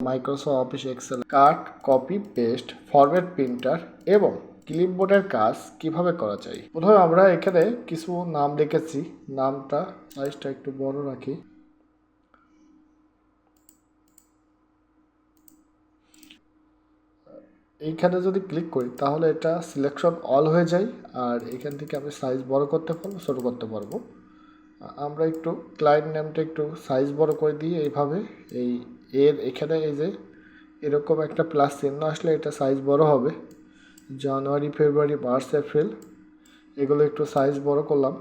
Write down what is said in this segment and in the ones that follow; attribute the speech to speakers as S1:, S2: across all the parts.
S1: Microsoft office Excel cut copy paste format printer এবং ক্লিপবোর্ডের কাজ কীভাবে করা যায়। প্রথমে আমরা এখানে কিছু নাম লিখেছি নামটা সাইজটা একটু বড় রাখি। এইখানে যদি ক্লিক করি, তাহলে এটা সিলেকশন অল হয়ে যায়। আর এখান থেকে আমি সাইজ বড় করতে পারব, ছোটো করতে পারব। আমরা একটু ক্লায়েন্ট নেমটা একটু সাইজ বড় করে দিই এইভাবে এই এর এখানে এই যে এরকম একটা প্লাস চিহ্ন আসলে এটা সাইজ বড় হবে। জানুয়ারি ফেব্রুয়ারি মার্চ এপ্রিল এগুলো একটু সাইজ বড় করলাম।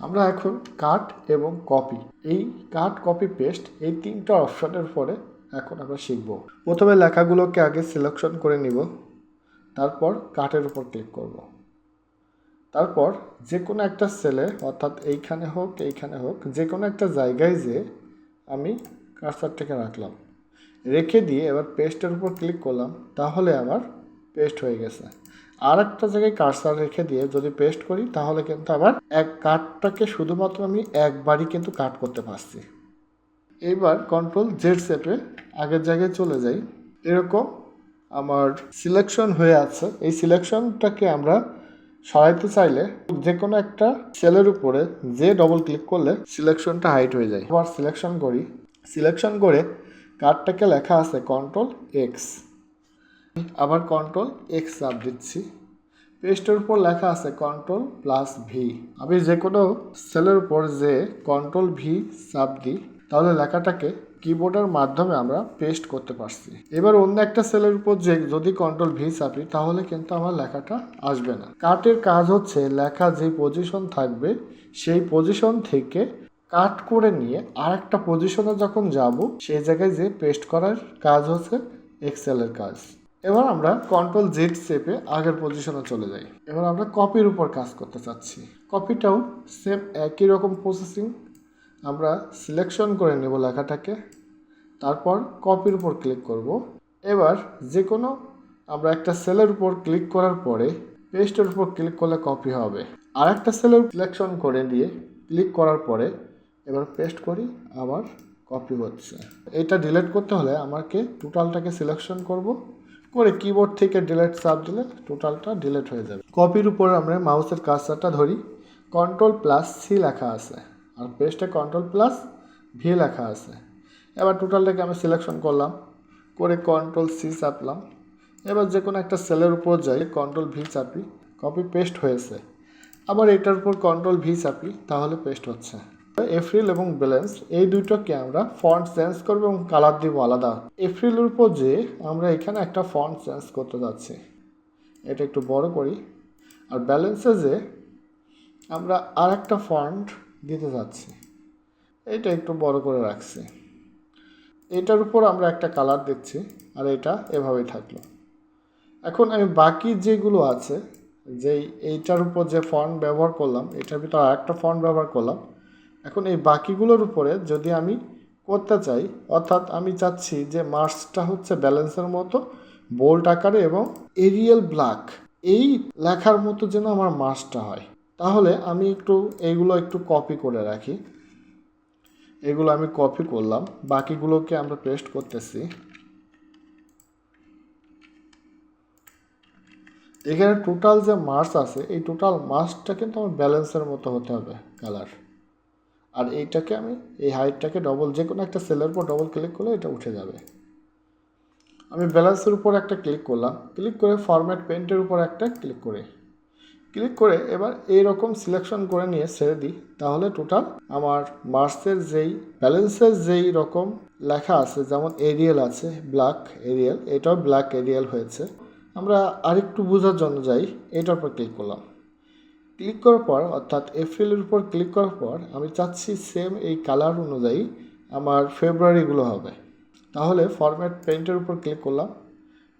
S1: আমরা এখন কাট এবং কপি এই কাট কপি পেস্ট এই তিনটা অপশনের পরে এখন আমরা শিখব। প্রথমে লেখাগুলোকে আগে সিলেকশন করে নিব। তারপর কাটের উপর ক্লিক করব। তারপর যে কোনো একটা সেলে অর্থাৎ এইখানে হোক এইখানে হোক যে কোনো একটা জায়গায় যে আমি কার্সারটাকে রাখলাম। রেখে দিয়ে এবার পেস্টের উপর ক্লিক করলাম, তাহলে আমার পেস্ট হয়ে গেছে। আর একটা জায়গায় কার্সার রেখে দিয়ে যদি পেস্ট করি, তাহলে কিন্তু আবার এক কাটটাকে শুধুমাত্র আমি একবারই কিন্তু কাট করতে পারছি। এইবার কন্ট্রোল জেড সেপে আগের জায়গায় চলে যাই। এরকম আমার সিলেকশন হয়ে আছে। এই সিলেকশনটাকে আমরা সরাইতে চাইলে যে কোনো একটা সেলের উপরে যে ডবল ক্লিক করলে সিলেকশনটা হাইট হয়ে যায়। আবার সিলেকশন করি। সিলেকশন করে কার্ডটাকে লেখা আছে কন্ট্রোল এক্স আবার কন্ট্রোল এক্স চাপ দিচ্ছি। পেস্টের উপর লেখা আছে কন্ট্রোল প্লাস ভি আমি যে কোনো সেলের উপর যে কন্ট্রোল ভি চাপ দিই, তাহলে লেখাটাকে কিবোর্ডের মাধ্যমে আমরা পেস্ট করতে পারছি। এবার অন্য একটা সেলের উপর যে যদি কন্ট্রোল ভি চাপি তাহলে কিন্তু আমার লেখাটা আসবে না। কাটের কাজ হচ্ছে লেখা যে পজিশন থাকবে, সেই পজিশন থেকে কাট করে নিয়ে আর একটা পজিশনে যখন যাব, সেই জায়গায় যে পেস্ট করার কাজ হচ্ছে এক্সেলের কাজ। এবার আমরা কন্ট্রোল জেড সেপে আগের পজিশনে চলে যাই। এবার আমরা কপির উপর কাজ করতে চাচ্ছি। কপিটাও সেম একই রকম প্রসেসিং আমরা সিলেকশন করে নেব লেখাটাকে। তারপর কপির উপর ক্লিক করব। এবার যে কোনো আমরা একটা সেলের উপর ক্লিক করার পরে পেস্টের উপর ক্লিক করলে কপি হবে। আর একটা সেলের সিলেকশন করে দিয়ে ক্লিক করার পরে এবার পেস্ট করি, আবার কপি হচ্ছে। এটা ডিলেট করতে হলে আমাকে টোটালটাকে সিলেকশন করব। করে কিবোর্ড থেকে ডিলেট চাপ দিলে টোটালটা ডিলেট হয়ে যাবে। কপির উপর আমরা মাউসের কাজটা ধরি। কন্ট্রোল প্লাস সি লেখা আছে। আর পেস্টে কন্ট্রোল প্লাস ভি লেখা আছে। এবার টোটালটাকে আমি সিলেকশন করলাম। করে কন্ট্রোল সি চাপলাম। এবার যে কোনো একটা সেলের উপর যাই কন্ট্রোল ভি চাপি। কপি পেস্ট হয়েছে। আবার এটার উপর কন্ট্রোল ভি চাপি, তাহলে পেস্ট হচ্ছে। এপ্রিল এবং ব্যালেন্স এই দুটোকে আমরা ফন্ট চেঞ্জ করব এবং কালার দিব আলাদা। এপ্রিলের উপর যে আমরা এখানে একটা ফন্ট চেঞ্জ করতে যাচ্ছি, এটা একটু বড় করি। আর ব্যালেন্সে যে আমরা আর একটা ফন্ট দিতে যাচ্ছি, এটা একটু বড় করে রাখছি। এটার উপর আমরা একটা কালার দিচ্ছি, আর এটা এভাবেই থাকল। এখন আমি বাকি যেগুলো আছে, যেই এইটার উপর যে ফন্ট ব্যবহার করলাম, এটার ভিতর আর একটা ফন্ট ব্যবহার করলাম এখন এই বাকিগুলোর উপরে যদি আমি করতে চাই, অর্থাৎ আমি চাচ্ছি যে মার্কসটা হচ্ছে ব্যালেন্সের মতো বোল্ট আকারে এবং এরিয়াল ব্ল্যাক, এই লেখার মতো যেন আমার মার্কসটা হয়। তাহলে আমি একটু এইগুলো একটু কপি করে রাখি। এগুলো আমি কপি করলাম। বাকিগুলোকে আমরা পেস্ট করতেছি। এখানে টোটাল যে মার্কস আছে, এই টোটাল মার্কসটা কিন্তু আমার ব্যালেন্সের মতো হতে হবে কালার। আর এইটাকে আমি, এই হাইটটাকে ডবল যে কোনো একটা সেলের উপর ডবল ক্লিক করলে এটা উঠে যাবে। আমি ব্যালেন্সের উপর একটা ক্লিক করলাম। ক্লিক করে ফরম্যাট পেন্টের উপর একটা ক্লিক করে। ক্লিক করে এবার এই রকম সিলেকশন করে নিয়ে ছেড়ে দিই। তাহলে টোটাল আমার মার্সের যেই ব্যালেন্সের যেই রকম লেখা আছে, যেমন এরিয়াল আছে ব্ল্যাক এরিয়াল এটাও ব্ল্যাক এরিয়াল হয়েছে। আমরা আরেকটু বোঝার জন্য যাই, এটার উপর ক্লিক করলাম। ক্লিক করার পর, অর্থাৎ এপ্রিলের উপর ক্লিক করার পর, আমি চাচ্ছি সেম এই কালার অনুযায়ী আমার ফেব্রুয়ারিগুলো হবে। তাহলে ফরম্যাট পেইন্টের উপর ক্লিক করলাম।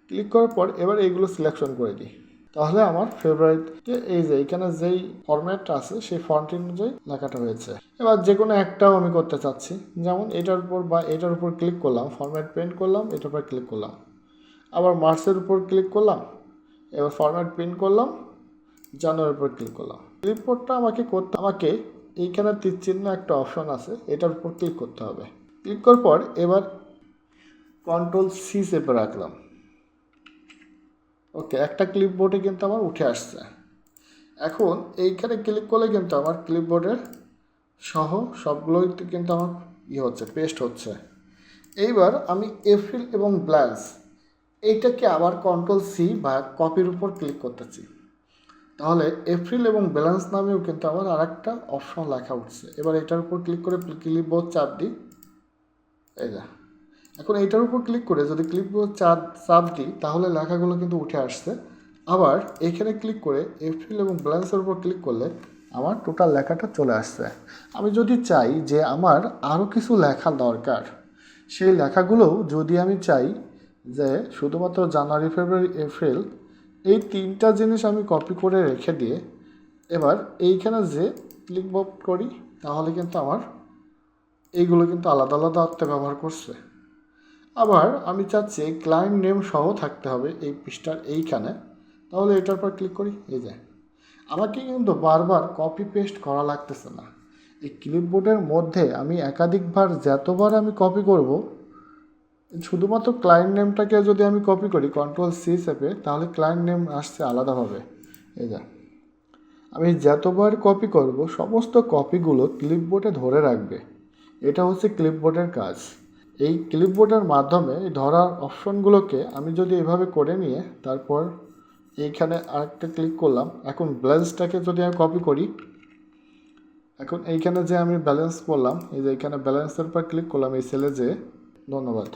S1: ক্লিক করার পর এবার এইগুলো সিলেকশন করে দিই। তাহলে আমার ফেব্রুয়ারিতে এই যে এখানে যেই ফরম্যাটটা আছে, সেই ফন্ট অনুযায়ী লেখাটা হয়েছে। এবার যে কোনো একটাও আমি করতে চাচ্ছি। যেমন এটার উপর বা এটার উপর ক্লিক করলাম ফরম্যাট পেন্ট করলাম, এটার উপর ক্লিক করলাম। আবার মার্চের উপর ক্লিক করলাম। এবার ফরম্যাট প্রিন্ট করলাম। জানুয়ারির উপর ক্লিক করলাম। ক্লিপবোর্ডটা আমাকে করতে আমাকে এইখানে তীরচিহ্ন একটা অপশন আছে, এটার উপর ক্লিক করতে হবে। ক্লিক করার পর এবার কন্ট্রোল সি চেপে রাখলাম। ওকে একটা ক্লিপবোর্ডে কিন্তু আমার উঠে আসছে। এখন এইখানে ক্লিক করলে কিন্তু আমার ক্লিপবোর্ডের সহ সবগুলোই কিন্তু আমার ইয়ে হচ্ছে পেস্ট হচ্ছে। এইবার আমি এফিল এবং ব্ল্যান্স এইটাকে আবার কন্ট্রোল সি বা কপির উপর ক্লিক করতেছি। তাহলে এপ্রিল এবং ব্যালেন্স নামেও কিন্তু আমার আর একটা অপশন লেখা উঠছে। এবার এটার উপর ক্লিক করে ক্লিপবোর্ড চাপ দিই। এই যা। এখন এটার উপর ক্লিক করে যদি ক্লিপবোর্ড চাপ চাপ দিই, তাহলে লেখাগুলো কিন্তু উঠে আসছে। আবার এখানে ক্লিক করে এপ্রিল এবং ব্যালেন্সের উপর ক্লিক করলে আমার টোটাল লেখাটা চলে আসছে। আমি যদি চাই যে আমার আরও কিছু লেখা দরকার, সেই লেখাগুলোও যদি আমি চাই যে শুধুমাত্র জানুয়ারি, ফেব্রুয়ারি, এপ্রিল এই তিনটা জিনিস আমি কপি করে রেখে দিয়ে এবার এইখানে যে ক্লিক বপ করি, তাহলে কিন্তু আমার এইগুলো কিন্তু আলাদা আলাদা অর্থে ব্যবহার করছে। আবার আমি চাচ্ছি ক্লায়েন্ট নেম সহ থাকতে হবে এই পৃষ্ঠার এইখানে। তাহলে এটার পর ক্লিক করি, এই যে। আমাকে কিন্তু বারবার কপি পেস্ট করা লাগতেছে না। এই ক্লিপবোর্ডের মধ্যে আমি একাধিকবার যতবার আমি কপি করব শুধুমাত্র ক্লায়েন্ট নেমটাকে যদি আমি কপি করি কন্ট্রোল সি চেপে তাহলে ক্লায়েন্ট নেম আসছে আলাদাভাবে। এই যা, আমি যতবার কপি করব, সমস্ত কপিগুলো ক্লিপবোর্ডে ধরে রাখবে। এটা হচ্ছে ক্লিপবোর্ডের কাজ। এই ক্লিপবোর্ডের মাধ্যমে ধরার অপশনগুলোকে আমি যদি এভাবে করে নিয়ে, তারপর এইখানে আরেকটা ক্লিক করলাম, এখন ব্যালেন্সটাকে যদি আমি কপি করি, এখন এইখানে যে আমি ব্যালেন্স করলাম, এই যে এইখানে ব্যালেন্সের পর ক্লিক করলাম, এই সেলে যে, ধন্যবাদ।